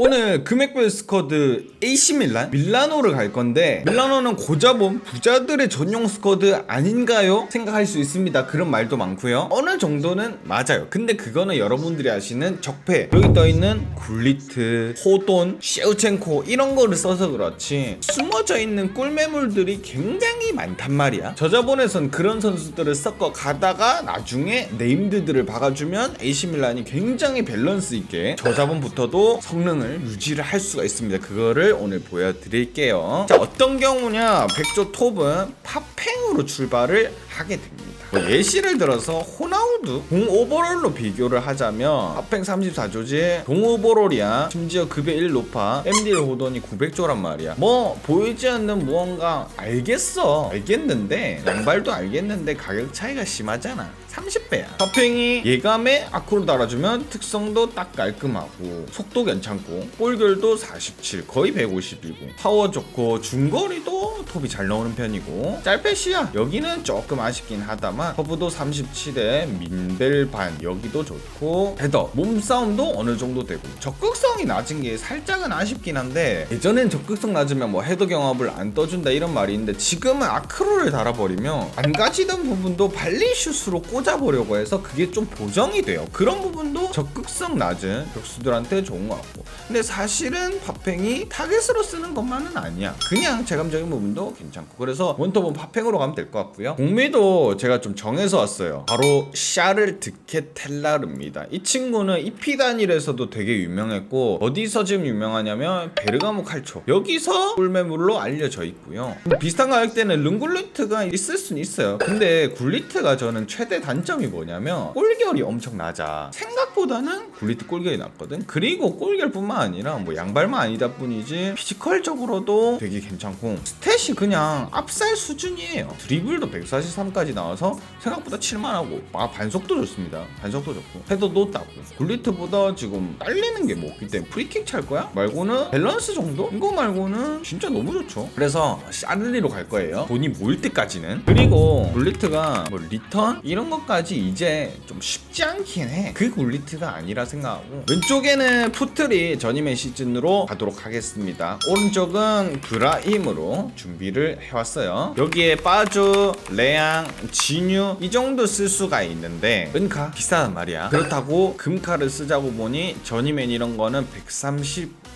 오늘 금액별 스쿼드 AC 밀란 밀라노를 갈 건데 밀라노는 고자본 부자들의 전용 스쿼드 아닌가요? 생각할 수 있습니다. 그런 말도 많고요. 어느 정도는 맞아요. 근데 그거는 여러분들이 아시는 적폐 여기 떠 있는 굴리트, 호돈, 셰우첸코 이런 거를 써서 그렇지 숨어져 있는 꿀매물들이 굉장히 많단 말이야. 저자본에선 그런 선수들을 섞어 가다가 나중에 네임드들을 박아주면 AC 밀란이 굉장히 밸런스 있게 저자본부터도 성능을 유지를 할 수가 있습니다. 그거를 오늘 보여드릴게요. 자 어떤 경우냐 백조 톱은 팝팽으로 출발을 하게 됩니다. 뭐 예시를 들어서 호나우두 공 오버롤로 비교를 하자면 팝팽 34조지 공 오버롤이야. 심지어 급여 1 높아. MDL 호돈이 900조란 말이야. 뭐 보이지 않는 무언가 알겠어. 알겠는데 양발도 알겠는데 가격 차이가 심하잖아. 30배야. 팝팽이 예감에 아크로 달아주면 특성도 딱 깔끔하고 속도 괜찮고 볼결도 47 거의 150이고 파워 좋고 중거리도 톱이 잘 나오는 편이고. 짤패시야. 여기는 조금 아쉽긴 하다 만 커브도 37에 민벨반. 여기도 좋고 헤더. 몸싸움도 어느 정도 되고 적극성이 낮은 게 살짝은 아쉽긴 한데 예전엔 적극성 낮으면 뭐 헤더 경합을 안 떠준다 이런 말이 있는데 지금은 아크로를 달아버리면 안 가지던 부분도 발리슛으로 꽂아보려고 해서 그게 좀 보정이 돼요. 그런 부분도 적극성 낮은 격수들한테 좋은 것 같고. 근데 사실은 팝팽이 타겟으로 쓰는 것만은 아니야. 그냥 체감적인 부분도 괜찮고. 그래서 원톱은 팝팽으로 가면 될 것 같고요. 공미도 제가 좀 정해서 왔어요. 바로 샤를 드케 텔라르입니다. 이 친구는 EP 단일에서도 되게 유명했고 어디서 지금 유명하냐면 베르가모 칼초. 여기서 꿀매물로 알려져 있고요. 비슷한 가격대는 릉굴리트가 있을 수는 있어요. 근데 굴리트가 저는 최대 단점이 뭐냐면 꿀결이 엄청 낮아. 생각보다는 굴리트 꿀결이 낮거든. 그리고 꿀결뿐만 아니라 뭐 양발만 아니다 뿐이지 피지컬적으로도 되게 괜찮고 스탯이 그냥 앞살 수준이에요. 드리블도 143까지 나와서 생각보다 칠만하고 아 반속도 좋습니다. 반속도 좋고. 헤더도 따고. 굴리트보다 지금 딸리는 게 뭐 없기 때문에 프리킥 찰 거야? 말고는 밸런스 정도? 이거 말고는 진짜 너무 좋죠. 그래서 샤를리로 갈 거예요. 돈이 모일 때까지는. 그리고 굴리트가 뭐 리턴? 이런 것까지 이제 좀 쉽지 않긴 해 그 굴리트가 아니라 생각하고. 왼쪽에는 푸틀이 전임의 시즌으로 가도록 하겠습니다. 오른쪽은 브라임으로 준비를 해왔어요. 여기에 빠주, 레앙, 진유 이 정도 쓸 수가 있는데 은카? 비싸단 말이야. 그렇다고 금카를 쓰자고 보니 전임엔 이런 거는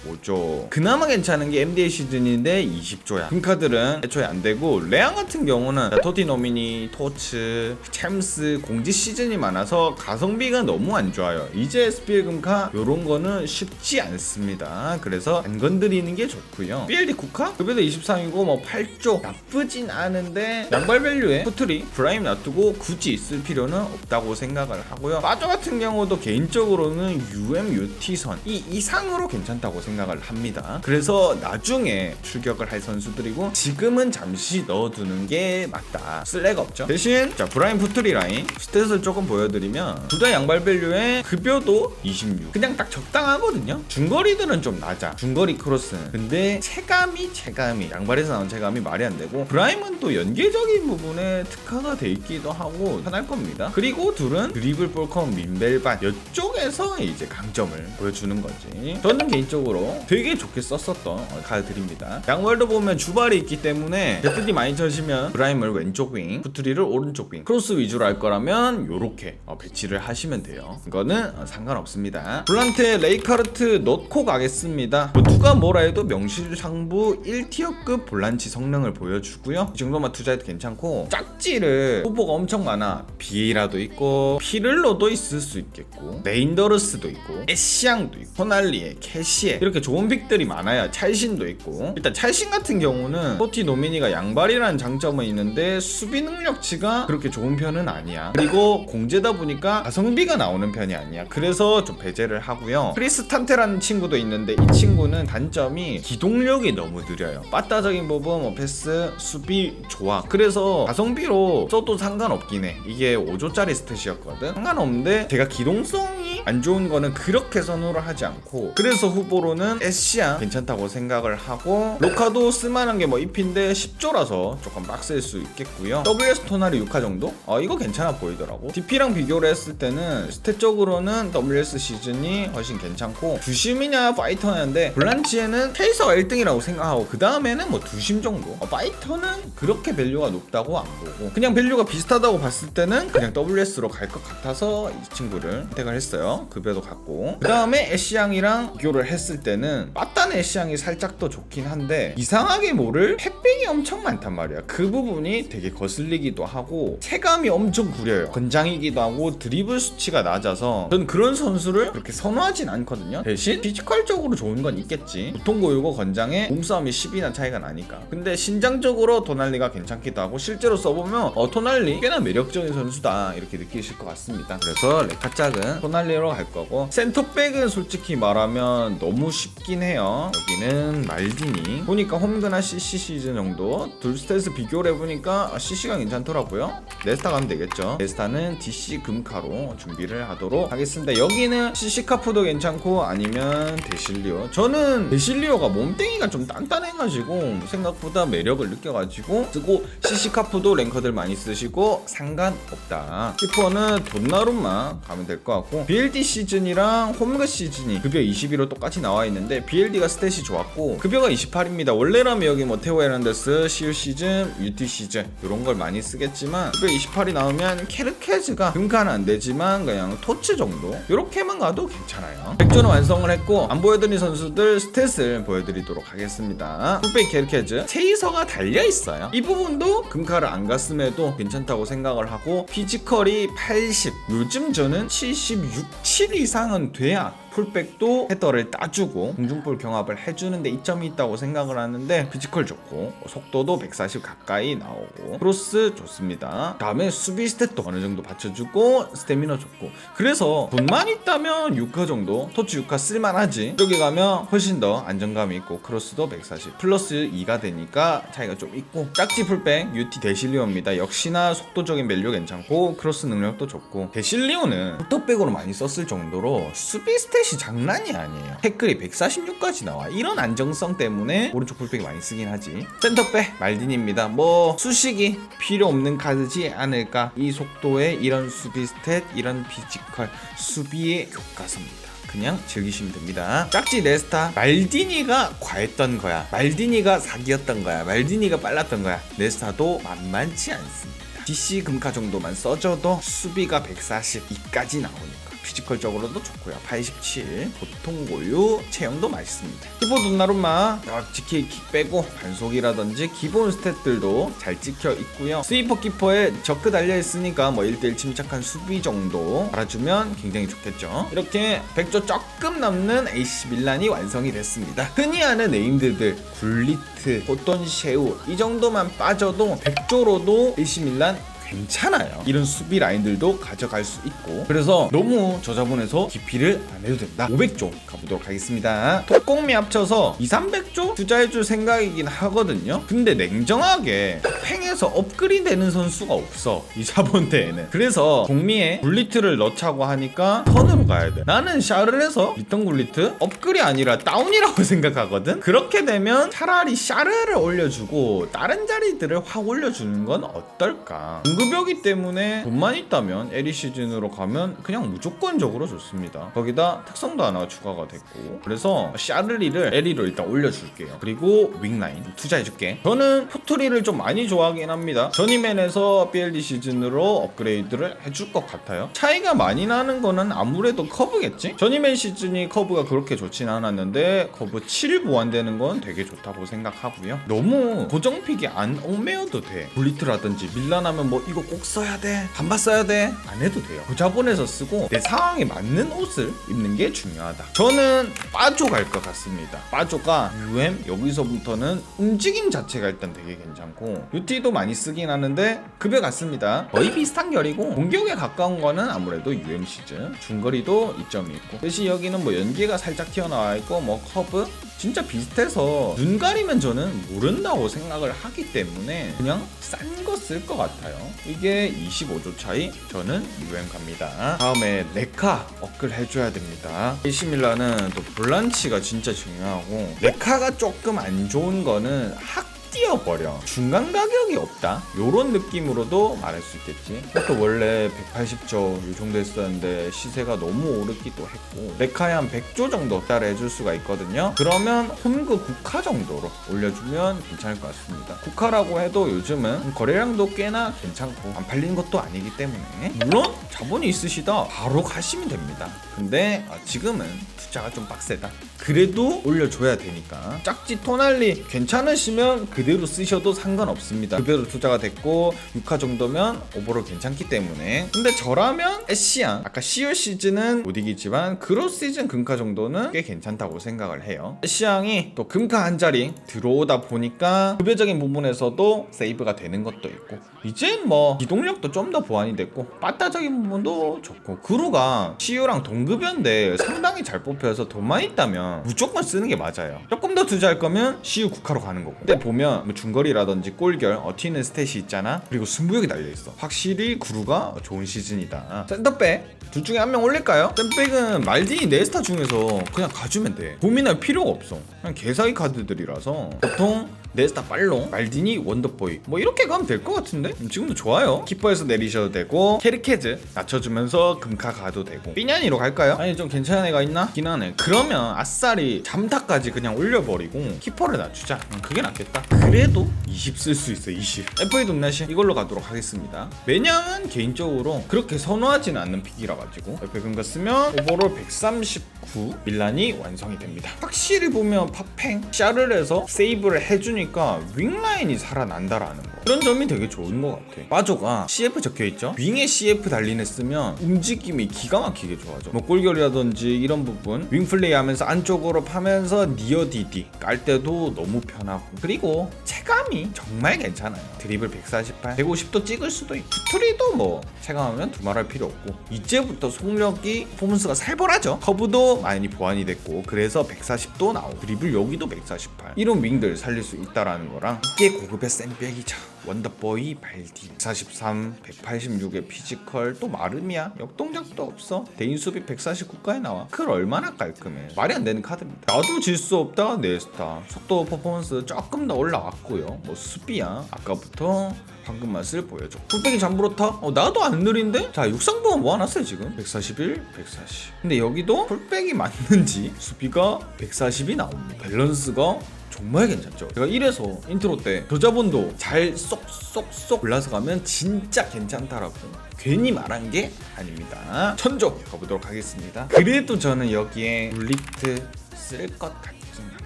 135조 그나마 괜찮은 게 MDA 시즌인데 20조야. 금카들은 애초에 안 되고 레앙 같은 경우는 토티 노미니, 토츠, 챔스 공지 시즌이 많아서 가성비가 너무 안 좋아요. 이제 스피엘 금카 요런 거는 쉽지 않습니다. 그래서 안 건드리는 게 좋고요. BLD 국카 급여도 23이고 뭐 8조. 나쁘진 않은데 양발 밸류에 포트리 프라임 놔두고 굳이 있을 필요는 없다고 생각을 하고요. 빠져 같은 경우도 개인적으로는 UMUT 선. 이 이상으로 괜찮다고 생각 을 합니다. 그래서 나중에 출격을 할 선수들이고 지금은 잠시 넣어두는 게 맞다. 쓸 애가 없죠? 대신 자 브라임 포트리 라인. 스탯을 조금 보여드리면 둘 다 양발 밸류에 급여도 26 그냥 딱 적당하거든요? 중거리들은 좀 낮아. 중거리 크로스는. 근데 체감이 체감이. 양발에서 나온 체감이 말이 안 되고 브라임은 또 연계적인 부분에 특화가 돼 있기도 하고 편할 겁니다. 그리고 둘은 드리블 볼컴 민벨반. 이쪽에서 이제 강점을 보여주는 거지. 저는 개인적으로 되게 좋게 썼었던 카드들입니다. 양발도 보면 주발이 있기 때문에 데드디 많이 쳐시면 브라임을 왼쪽 윙 푸트리를 오른쪽 윙 크로스 위주로 할 거라면 요렇게 어, 배치를 하시면 돼요. 이거는 어, 상관없습니다. 블란테 레이카르트 넣고 가겠습니다. 뭐 누가 뭐라 해도 명실상부 1티어급 볼란치 성능을 보여주고요. 이 정도만 투자해도 괜찮고 짝지를 후보가 엄청 많아. 비에라도 있고 피를로도 있을 수 있겠고 네인더르스도 있고 에시앙도 있고 호날리에 캐시에 이렇게 좋은 픽들이 많아요 찰신도 있고 일단 찰신 같은 경우는 포티 노미니가 양발이라는 장점은 있는데 수비 능력치가 그렇게 좋은 편은 아니야 그리고 공제다 보니까 가성비가 나오는 편이 아니야 그래서 좀 배제를 하고요 크리스탄테라는 친구도 있는데 이 친구는 단점이 기동력이 너무 느려요. 빠따적인 부분, 뭐 패스, 수비 좋아. 그래서 가성비로 써도 상관없긴 해. 이게 5조짜리 스탯이었거든. 상관없는데 제가 기동성이 안 좋은 거는 그렇게 선호를 하지 않고 그래서 후보로는 에시아 괜찮다고 생각을 하고 로카도 쓸만한 게 뭐 잎인데 10조라서 조금 빡셀 수 있겠고요. WS 토나리 6화 정도? 어 이거 괜찮아 보이더라고. DP랑 비교를 했을 때는 스탯적으로는 WS 시즌이 훨씬 괜찮고 두심이냐 파이터냐인데 블란치에는 케이서가 1등이라고 생각하고 그 다음에는 뭐 두심 정도. 어, 파이터는 그렇게 밸류가 높다고 안 보고 그냥 밸류가 비슷하다고 봤을 때는 그냥 WS로 갈 것 같아서 이 친구를 선택을 했어요. 급여도 같고 그 다음에 애쉬양이랑 비교를 했을 때는 빠딴 애쉬양이 살짝 더 좋긴 한데 이상하게 모를 햇백이 엄청 많단 말이야. 그 부분이 되게 거슬리기도 하고 체감이 엄청 구려요. 건장이기도 하고 드리블 수치가 낮아서 전 그런 선수를 그렇게 선호하진 않거든요. 대신 피지컬적으로 좋은 건 있겠지. 보통 고유고 건장에 몸싸움이 10이나 차이가 나니까. 근데 신장적으로 도날리가 괜찮기도 하고 실제로 써보면 어 토날리 꽤나 매력적인 선수다 이렇게 느끼실 것 같습니다. 그래서 레카짝은 토날리로 갈 거고 센터백은 솔직히 말하면 너무 쉽긴 해요. 여기는 말디니 보니까 홈그나 CC 시즌 정도 둘 스탯을 비교를 해보니까 CC가 괜찮더라고요. 네스타 가면 되겠죠. 네스타는 DC 금카로 준비를 하도록 하겠습니다. 여기는 CC 카프도 괜찮고 아니면 데실리오. 저는 데실리오가 몸뚱이가 좀 단단해가지고 생각보다 매력을 느껴가지고 쓰고 CC 카프도 랭커들 많이 쓰시고 상관없다. 키퍼는 돈나룸만 가면 될 것 같고 BLD 시즌이랑 홈그 시즌이 급여 21로 똑같이 나와 있는데 BLD가 스탯이 좋았고 급여가 28입니다. 원래라면 여기 뭐 테오 에란데스, CU 시즌, UT 시즌 이런 걸 많이 쓰겠지만 급여 28이 나오면 케르케즈가 금카는 안 되지만 그냥 토츠 정도 이렇게만 가도 괜찮아요. 백조는 완성을 했고 안 보여드린 선수들 스탯을 보여드리도록 하겠습니다. 풀백 케르케즈 체이서가 달려 있어요. 이 부분도 금카를 안 갔음에도 괜찮다고 생각을 하고 피지컬이 80 요즘 저는 76, 7 이상은 돼야 풀백도 헤더를 따주고 공중볼 경합을 해주는데 이점이 있다고 생각을 하는데 피지컬 좋고 속도도 140 가까이 나오고 크로스 좋습니다. 다음에 수비 스탯도 어느 정도 받쳐주고 스태미너 좋고 그래서 돈만 있다면 6화 정도 토치 6화 쓸만하지. 여기 가면 훨씬 더 안정감이 있고 크로스도 140 플러스 2가 되니까 차이가 좀 있고 짝지 풀백 UT 데실리오입니다. 역시나 속도적인 밸류 괜찮고 크로스 능력도 좋고 데실리오는 부터백으로 많이 썼을 정도로 수비 스탯 이 장난이 아니에요 태클이 146까지 나와 이런 안정성 때문에 오른쪽 풀백이 많이 쓰긴 하지 센터백 말딘입니다 뭐 수식이 필요 없는 카드지 않을까 이 속도에 이런 수비 스탯 이런 피지컬 수비의 교과서입니다 그냥 즐기시면 됩니다. 짝지 네스타 말디니가 과했던 거야. 말디니가 사기였던 거야. 말디니가 빨랐던 거야. 네스타도 만만치 않습니다. DC 금카 정도만 써줘도 수비가 142까지 나오니까 피지컬적으로도 좋고요. 87 보통 고유 체형도 맛있습니다. 키보드 나룸마 역지키 킥 빼고 반속이라든지 기본 스탯들도 잘 찍혀 있고요. 스위퍼 키퍼에 저크 달려 있으니까 뭐 1대1 침착한 수비 정도 알아주면 굉장히 좋겠죠. 이렇게 100조 조금 넘는 AC 밀란이 완성이 됐습니다. 흔히 아는 네임드들 굴리트, 포톤 쉐우 이 정도만 빠져도 100조로도 AC 밀란 괜찮아요. 이런 수비 라인들도 가져갈 수 있고 그래서 너무 저자본에서 기피를 안 해도 된다. 500조 가보도록 하겠습니다. 톡공미 합쳐서 2, 300조 투자해줄 생각이긴 하거든요. 근데 냉정하게 팽에서 업글이 되는 선수가 없어. 이 자본대에는. 그래서 공미에 굴리트를 넣자고 하니까 턴으로 가야 돼. 나는 샤르에서 리턴 굴리트 업글이 아니라 다운이라고 생각하거든. 그렇게 되면 차라리 샤르를 올려주고 다른 자리들을 확 올려주는 건 어떨까? 공급여기 때문에 돈만 있다면 에리 시즌으로 가면 그냥 무조건적으로 좋습니다. 거기다 특성도 하나 추가가 됐고 그래서 샤르리를 에리로 일단 올려줄게요. 그리고 윙라인 투자해줄게. 저는 포트리를 좀 많이 좋아하긴 합니다. 저니맨에서 BLD 시즌으로 업그레이드를 해줄 것 같아요. 차이가 많이 나는 거는 아무래도 커브겠지? 저니맨 시즌이 커브가 그렇게 좋진 않았는데 커브 7 보완되는 건 되게 좋다고 생각하고요. 너무 고정픽이 안 얽매여도 돼. 블리트라든지 밀라나면 뭐 이거 꼭 써야 돼. 반바 써야 돼. 안 해도 돼요. 고자본에서 쓰고 내 상황에 맞는 옷을 입는 게 중요하다. 저는 빠조 갈 것 같습니다. 빠조가 UM 여기서부터는 움직임 자체가 일단 되게 괜찮고 루티도 많이 쓰긴 하는데 급여 같습니다. 거의 비슷한 결이고 공격에 가까운 거는 아무래도 UMC즈 중거리도 이점이 있고 대신 여기는 뭐 연계가 살짝 튀어나와 있고 뭐 커브 진짜 비슷해서 눈 가리면 저는 모른다고 생각을 하기 때문에 그냥 싼 거 쓸 것 같아요. 이게 25조 차이 저는 유행 갑니다. 다음에 네카 업글 해줘야 됩니다. AC 밀라는 또 볼란치가 진짜 중요하고 네카가 조금 안 좋은 거는 학 뛰어버려. 중간 가격이 없다. 요런 느낌으로도 말할 수 있겠지. 그것도 원래 180조 이 정도 했었는데 시세가 너무 오르기도 했고 레카에 한 100조 정도 따라해줄 수가 있거든요. 그러면 홈그 국화 정도로 올려주면 괜찮을 것 같습니다. 국화라고 해도 요즘은 거래량도 꽤나 괜찮고 안 팔리는 것도 아니기 때문에 물론 자본이 있으시다. 바로 가시면 됩니다. 근데 아, 지금은 투자가 좀 빡세다. 그래도 올려줘야 되니까. 짝지 토날리 괜찮으시면 그 대로 쓰셔도 상관없습니다. 급여도 투자가 됐고 6화 정도면 오버로 괜찮기 때문에. 근데 저라면 애쉬양. 아까 10월 시즌은 못 이기지만 그로 시즌 금카 정도는 꽤 괜찮다고 생각을 해요. 애쉬양이 또 금카 한 자리 들어오다 보니까 급여적인 부분에서도 세이브가 되는 것도 있고 이젠 뭐 기동력도 좀 더 보완이 됐고 빠따적인 부분도 좋고 그루가 CU랑 동급여인데 상당히 잘 뽑혀서 돈만 있다면 무조건 쓰는 게 맞아요. 조금 더 투자할 거면 CU 국화로 가는 거고. 근데 보면 뭐 중거리라든지 골결 어티는 스탯이 있잖아. 그리고 승부욕이 달려있어. 확실히 구루가 좋은 시즌이다. 센터백 둘 중에 한 명 올릴까요? 센백은 말디니 네스타 중에서 그냥 가주면 돼. 고민할 필요가 없어. 그냥 개사기 카드들이라서. 보통 네스타 빨로 말디니 원더보이. 뭐 이렇게 가면 될 것 같은데? 음, 지금도 좋아요. 키퍼에서 내리셔도 되고 캐리케즈 낮춰주면서 금카 가도 되고. 삐냐니로 갈까요? 아니 좀 괜찮은 애가 있나? 긴 하네. 그러면 아싸리 잠타까지 그냥 올려버리고 키퍼를 낮추자. 음, 그게 낫겠다. 그래도 20 쓸 수 있어 20 FA 동나시 이걸로 가도록 하겠습니다. 매냥은 개인적으로 그렇게 선호하지는 않는 픽이라 가지고 FA 금가 쓰면 오버롤 139 밀란이 완성이 됩니다. 확실히 보면 파팽 샤를에서 세이브를 해주니 까 윙라인이 살아난다라는 거 그런 점이 되게 좋은 것 같아. 빠조가 CF 적혀있죠? 윙에 CF 달린 했으면 움직임이 기가 막히게 좋아져. 뭐 골결이라든지 이런 부분 윙 플레이 하면서 안쪽으로 파면서 니어 디디 깔 때도 너무 편하고. 그리고 체감이 정말 괜찮아요. 드리블 148 150도 찍을 수도 있고. 투리도 뭐 체감하면 두말할 필요 없고. 이제부터 속력이 포문스가 살벌하죠? 커브도 많이 보완이 됐고. 그래서 140도 나오고. 드리블 여기도 148 이런 윙들 살릴 수 있다라는 거랑 이게 고급의 샌백이죠 원더보이 발디. 143 186의 피지컬 또 마름이야. 역동작도 없어. 대인 수비 149까지 나와. 클 얼마나 깔끔해. 말이 안 되는 카드입니다. 나도 질 수 없다 네스타 속도 퍼포먼스 조금 더 올라왔고요. 뭐 수비야. 아까부터 방금 맛을 보여줘. 풀백이 잠브로타? 어 나도 안 느린데? 자 육상부가 모아놨어요 지금. 141 140 근데 여기도 풀백이 맞는지 수비가 140이 나옵니다. 밸런스가 정말 괜찮죠. 제가 이래서 인트로 때 저자본도 잘 쏙쏙쏙 올라서 가면 진짜 괜찮다라고 괜히 말한 게 아닙니다. 천조 가보도록 하겠습니다. 그래도 저는 여기에 룰리트 쓸 것 같습니다.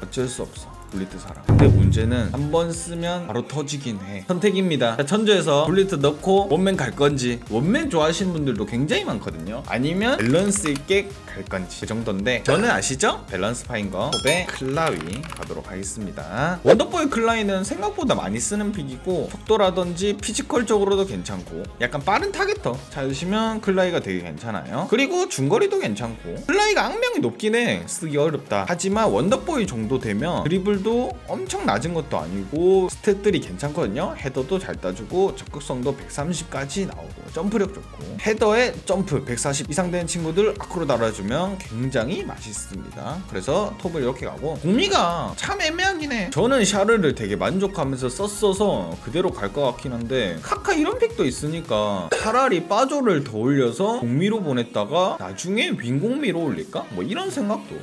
어쩔 수 없어. 블리트 사라. 근데 문제는 한 번 쓰면 바로 터지긴 해. 선택입니다. 자, 천조에서 블리트 넣고 원맨 갈 건지 원맨 좋아하시는 분들도 굉장히 많거든요. 아니면 밸런스 있게 갈 건지 그 정도인데 저는 아시죠? 밸런스 파인 거 홉의 클라위 가도록 하겠습니다. 원더보이 클라이는 생각보다 많이 쓰는 픽이고 속도라든지 피지컬적으로도 괜찮고 약간 빠른 타겟터 찾으시면 클라이가 되게 괜찮아요. 그리고 중거리도 괜찮고 클라이가 악명이 높긴 해 쓰기 어렵다. 하지만 원더보이 정도 되면 드리블 도 엄청 낮은 것도 아니고 스탯들이 괜찮거든요. 헤더도 잘 따주고 적극성도 130까지 나오고 점프력 좋고 헤더에 점프 140 이상 되는 친구들 아크로 달아주면 굉장히 맛있습니다. 그래서 톱을 이렇게 가고 공미가 참 애매하긴 해. 저는 샤르를 되게 만족하면서 썼어서 그대로 갈 것 같긴 한데 카카 이런 픽도 있으니까 차라리 빠조를 더 올려서 공미로 보냈다가 나중에 윙공미로 올릴까? 뭐 이런 생각도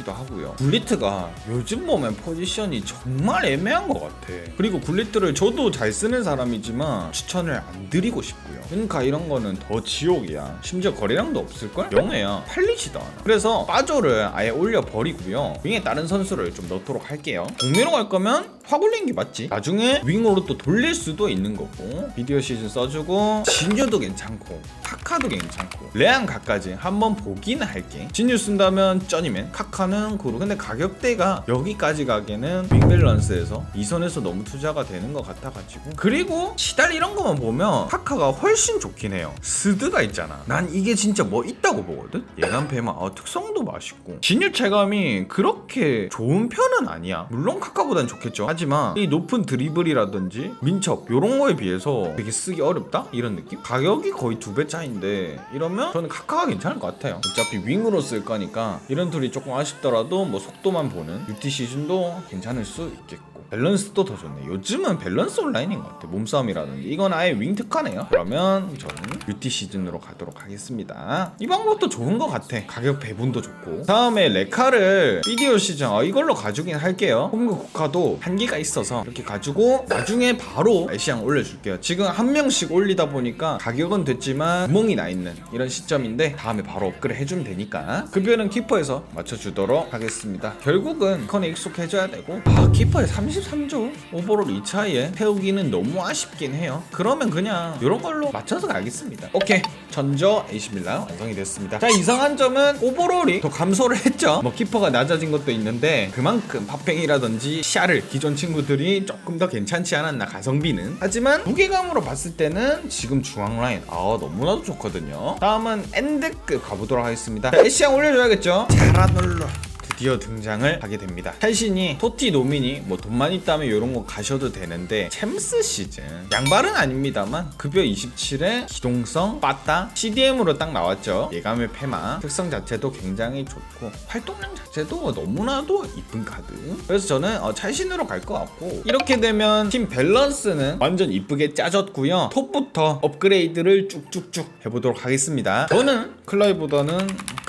좀 하기도 하고요. 굴리트가 요즘 보면 포지션이 정말 애매한 것 같아. 그리고 굴리트를 저도 잘 쓰는 사람이지만 추천을 안 드리고 싶고요. 그러니까 이런 거는 더 지옥이야. 심지어 거래량도 없을걸? 영해야. 팔리지도 않아. 그래서 빠조를 아예 올려버리고요. 윙에 다른 선수를 좀 넣도록 할게요. 공미로 갈 거면 확 올리는 게 맞지. 나중에 윙으로 또 돌릴 수도 있는 거고. 비디오 시즌 써주고 진유도 괜찮고 카카도 괜찮고 레안 각까지 한번 보기는 할게. 진유 쓴다면 쩌니맨 카카는 하는 그룹. 근데 가격대가 여기까지 가기에는 윙밸런스에서 이 선에서 너무 투자가 되는 것 같아가지고. 그리고 시달 이런 거만 보면 카카가 훨씬 좋긴 해요. 스드가 있잖아. 난 이게 진짜 뭐 있다고 보거든? 예감 배마. 어, 특성도 맛있고. 진입 체감이 그렇게 좋은 편은 아니야. 물론 카카보단 좋겠죠. 하지만 이 높은 드리블이라든지 민첩 요런 거에 비해서 되게 쓰기 어렵다? 이런 느낌? 가격이 거의 두 배 차인데 이러면 저는 카카가 괜찮을 것 같아요. 어차피 윙으로 쓸 거니까 이런 툴이 조금 아쉽 더라도 뭐 속도만 보는 UT 시즌도 괜찮을 수 있겠고 밸런스도 더 좋네. 요즘은 밸런스 온라인인 것 같아. 몸싸움이라든지. 이건 아예 윙 특화네요. 그러면 저는 UT 시즌으로 가도록 하겠습니다. 이 방법도 좋은 것 같아. 가격 배분도 좋고. 다음에 레카를 비디오 시즌 어, 이걸로 가주긴 할게요. 홈그 국화도 한계가 있어서 이렇게 가지고 나중에 바로 시장 올려줄게요. 지금 한 명씩 올리다 보니까 가격은 됐지만 구멍이 나 있는 이런 시점인데 다음에 바로 업그레이드 해주면 되니까 급여는 키퍼에서 맞춰주도록 하겠습니다. 결국은 컨에 익숙해져야 되고 아 키퍼에 33조 오버롤 2차에 태우기는 너무 아쉽긴 해요. 그러면 그냥 이런 걸로 맞춰서 가겠습니다. 오케이. 전저 밀란 완성이 됐습니다. 자 이상한 점은 오버롤이 더 감소를 했죠. 뭐 키퍼가 낮아진 것도 있는데 그만큼 팝팽이라든지 샤를 기존 친구들이 조금 더 괜찮지 않았나 가성비는. 하지만 무게감으로 봤을 때는 지금 중앙 라인 아 너무나도 좋거든요. 다음은 엔드급 가보도록 하겠습니다. 자 애쉬양 올려줘야겠죠? 자라놀러 드디어 등장을 하게 됩니다. 탈신이 토티 노미니 뭐 돈만 있다면 이런 거 가셔도 되는데 챔스 시즌 양발은 아닙니다만 급여 27에 기동성 빠따 CDM으로 딱 나왔죠. 예감의 페마 특성 자체도 굉장히 좋고 활동량 자체도 너무나도 이쁜 카드. 그래서 저는 어, 찰신으로 갈 것 같고 이렇게 되면 팀 밸런스는 완전 이쁘게 짜졌고요. 톱부터 업그레이드를 쭉쭉쭉 해보도록 하겠습니다. 저는 클라이보다는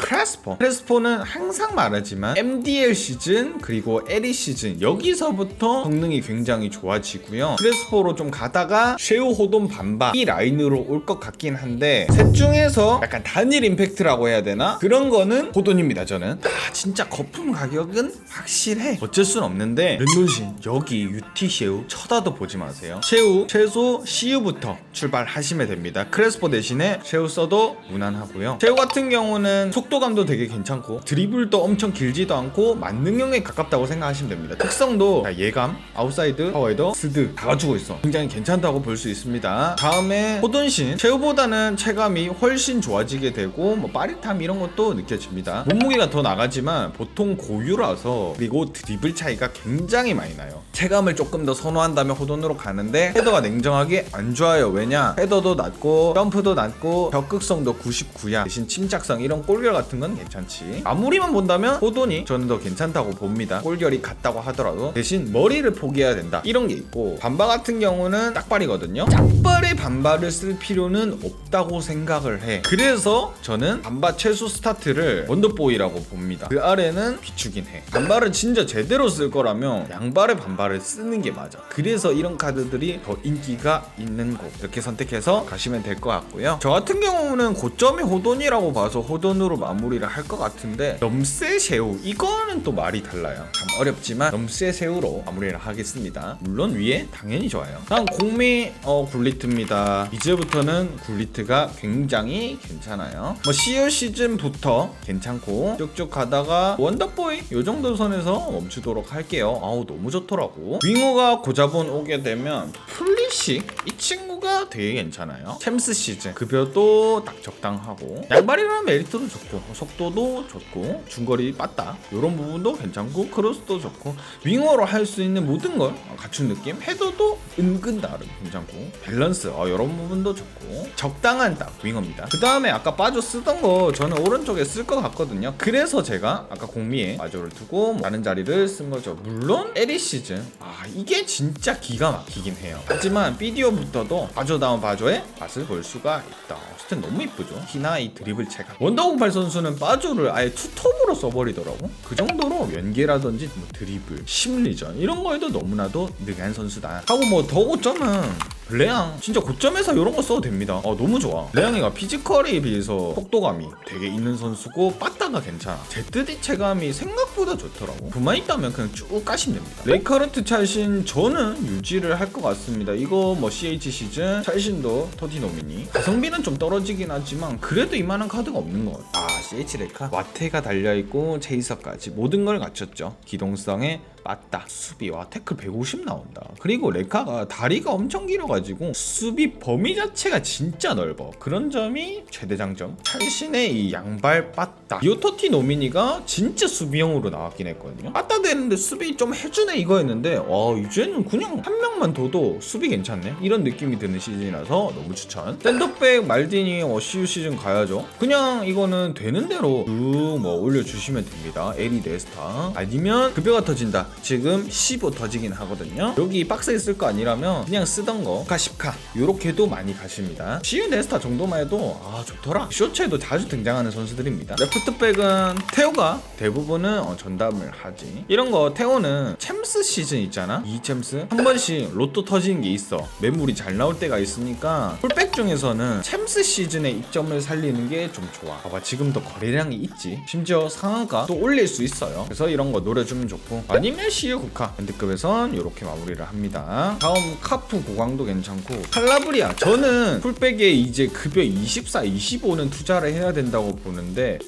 크레스포. 크레스포는 항상 말하지만 MDL 시즌 그리고 LE 시즌 여기서부터 성능이 굉장히 좋아지고요. 크레스포로 좀 가다가 쉐우 호돈 반바 이 라인으로 올 것 같긴 한데 셋 중에서 약간 단일 임팩트라고 해야 되나 그런 거는 호돈입니다. 저는 아 진짜 거품 가격은 확실해. 어쩔 순 없는데 렌노신 여기 UT 쉐우 쳐다도 보지 마세요. 쉐우 최소 CU부터 출발하시면 됩니다. 크레스포 대신에 쉐우 써도 무난하고요. 쉐우 같은 경우는 속 도감도 되게 괜찮고 드리블도 엄청 길지도 않고 만능형에 가깝다고 생각하시면 됩니다. 특성도 자, 예감, 아웃사이드, 파워헤더, 스드 다 가지고 있어. 굉장히 괜찮다고 볼 수 있습니다. 다음에 호돈신 쉐우보다는 체감이 훨씬 좋아지게 되고 뭐 빠릿함 이런 것도 느껴집니다. 몸무게가 더 나가지만 보통 고유라서 그리고 드리블 차이가 굉장히 많이 나요. 체감을 조금 더 선호한다면 호돈으로 가는데 헤더가 냉정하게 안 좋아요. 왜냐? 헤더도 낮고 점프도 낮고 적극성도 99야. 대신 침착성 이런 골결 같은 건 괜찮지. 아무리만 본다면 호돈이 저는 더 괜찮다고 봅니다. 골결이 같다고 하더라도 대신 머리를 포기해야 된다. 이런 게 있고 반바 같은 경우는 짝발이거든요. 짝발에 반바를 쓸 필요는 없다고 생각을 해. 그래서 저는 반바 최소 스타트를 원더보이라고 봅니다. 그 아래는 비추긴 해. 반바를 진짜 제대로 쓸 거라면 양발에 반바를 쓰는 게 맞아. 그래서 이런 카드들이 더 인기가 있는 곳 이렇게 선택해서 가시면 될 것 같고요. 저 같은 경우는 고점이 호돈이라고 봐서 호돈으로 마무리를 할 것 같은데 넘세 새우 이거는 또 말이 달라요. 참 어렵지만 넘세 새우로 마무리를 하겠습니다. 물론 위에 당연히 좋아요. 다음 공미 어, 굴리트입니다. 이제부터는 굴리트가 굉장히 괜찮아요. 뭐 CU 시즌부터 괜찮고 쭉쭉 가다가 원더보이 요 정도 선에서 멈추도록 할게요. 아우 너무 좋더라고. 윙어가 고자본 오게 되면 플리시 이 친구 가 되게 괜찮아요. 챔스 시즌 급여도 딱 적당하고 양발이라는 메리트도 좋고 속도도 좋고 중거리 빠따 이런 부분도 괜찮고 크로스도 좋고 윙어로 할 수 있는 모든 걸 갖춘 느낌 헤더도 은근 나름 괜찮고 밸런스 어, 이런 부분도 좋고 적당한 딱 윙어입니다. 그 다음에 아까 빠져 쓰던 거 저는 오른쪽에 쓸 것 같거든요. 그래서 제가 아까 공미에 마저를 두고 뭐 다른 자리를 쓴 거죠. 물론 에리 시즌 아 이게 진짜 기가 막히긴 해요. 하지만 비디오부터도 바조다운 바조의 맛을 볼 수가 있다. 어쨌든 너무 이쁘죠. 이 드리블 체감. 원더공팔 선수는 바조를 아예 투톱으로 써버리더라고. 그 정도로 연계라든지 뭐 드리블, 심리전 이런 거에도 너무나도 능한 선수다. 하고 뭐 더 고점은 레앙 진짜 고점에서 이런 거 써도 됩니다. 어 너무 좋아. 레앙이가 피지컬에 비해서 속도감이 되게 있는 선수고 빠 따가 괜찮아. ZD 체감이 생각보다 좋더라고. 그만 있다면 그냥 쭉 까시면 됩니다. 레이카르트 찰신 저는 유지를 할 것 같습니다. 이거 뭐 CH 시즌 찰신도 터디노미니 가성비는 좀 떨어지긴 하지만 그래도 이만한 카드가 없는 것 같아. 아 CH 레카 와테가 달려 있고 체이서까지 모든 걸 갖췄죠. 기동성에 맞다. 수비와 태클 150 나온다. 그리고 레카가 다리가 엄청 길어가지고 수비 범위 자체가 진짜 넓어. 그런 점이 최대 장점. 찰신의 이 양발 빠따. 요토티 노미니가 진짜 수비형으로 나왔긴 했거든요. 빠따 되는데 수비 좀 해주네 이거였는데 와 이제는 그냥 한 명만 둬도 수비 괜찮네. 이런 느낌이 드는 시즌이라서 너무 추천. 샌더백 말디니 어시유 시즌 가야죠. 그냥 이거는 되는 대로 쭉 뭐 올려주시면 됩니다. 에리 네스타 아니면 급여가 터진다. 지금 15 터지긴 하거든요. 여기 박스에 쓸 거 아니라면 그냥 쓰던 거 10카 10카 요렇게도 많이 가십니다. 시유 네스타 정도만 해도 아 좋더라. 쇼츠에도 자주 등장하는 선수들입니다. 레프트백은 테오가 대부분은 어, 전담을 하지. 이런 거 테오는 챔스 시즌 있잖아. 이 챔스 한 번씩 로또 터지는 게 있어. 매물이 잘 나올 때가 있으니까 풀백 중에서는 챔스 시즌의 입점을 살리는 게 좀 좋아. 봐봐 지금도 거래량이 있지. 심지어 상한가 또 올릴 수 있어요. 그래서 이런 거 노려주면 좋고 아니면 시유 국화 핸드급에선 이렇게 마무리를 합니다. 다음 카프 고강도 괜찮고 칼라브리아 저는 풀백에 이제 급여 24, 25는 투자를 해야 된다고 보는데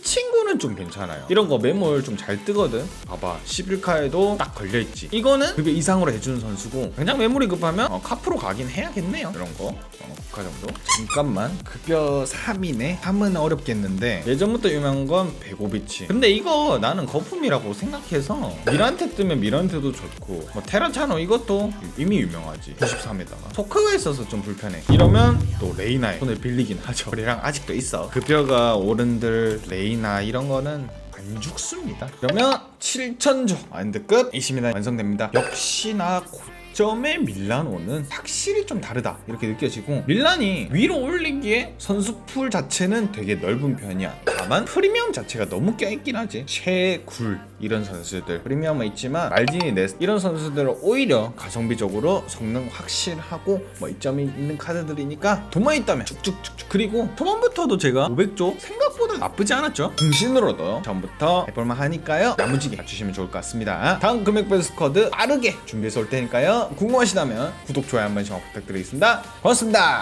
이 친구는 좀 괜찮아요. 이런 거 매몰 좀 잘 뜨거든. 봐봐 11카에도 딱 걸려있지. 이거는 급여 이상으로 해주는 선수고 그냥 매물이 급하면 어, 카프로 가긴 해야겠네요. 이런 거 어, 국화 정도. 잠깐만 급여 3이네. 3은 어렵겠는데 예전부터 유명한 건 베고비치. 근데 이거 나는 거품이라고 생각해서 미란테 뜨면 미란테도 좋고 뭐 테라차노 이것도 이미 유명하지. 93에다가 토크가 있어서 좀 불편해. 이러면 또 레이나의 손을 빌리긴 하죠. 거래량 아직도 있어. 급여가 오른들 레이나 이런 거는 안 죽습니다. 그러면 7천조 마인드급 20이나 완성됩니다. 역시나 고 점의 밀라노는 확실히 좀 다르다 이렇게 느껴지고 밀란이 위로 올리기에 선수풀 자체는 되게 넓은 편이야. 다만 프리미엄 자체가 너무 껴있긴 하지. 최굴 이런 선수들 프리미엄은 있지만 말디니 네스 이런 선수들은 오히려 가성비적으로 성능 확실하고 뭐 이점이 있는 카드들이니까 돈만 있다면 쭉쭉쭉쭉 그리고 초반부터도 제가 500조 생각보다 나쁘지 않았죠. 공신으로도 처음부터 해볼만 하니까요. 야무지게 맞추시면 좋을 것 같습니다. 다음 금액 베스트 코드 빠르게 준비해서 올 테니까요. 궁금하시다면 구독, 좋아요 한 번씩 부탁드리겠습니다. 고맙습니다.